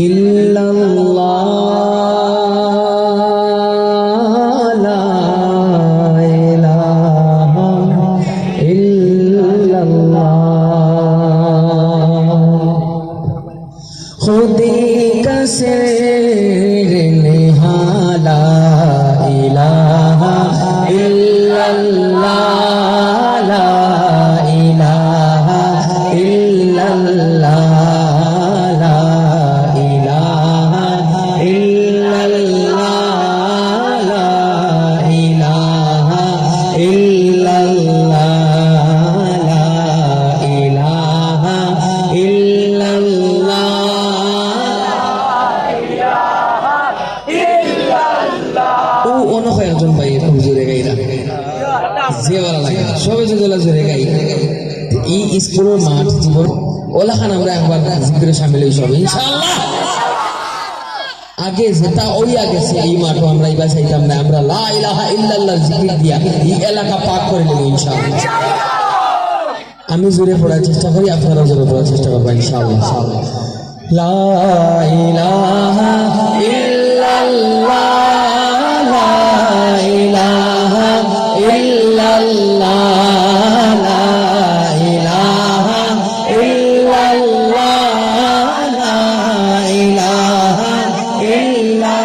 اللہ গাই। এই মাঠ জীবন আমরা একবার সামিল সব আগে যেটা ওই আগে সে এই মাঠও আমরা এবার চাইতাম না। আমরা জিকির দিয়া এই এলাকা পাক করে নেব আমি জোরে পড়ার চেষ্টা করি আপনারা জোরে পড়ার চেষ্টা করবেন, ইনশাআল্লাহ। লা إلا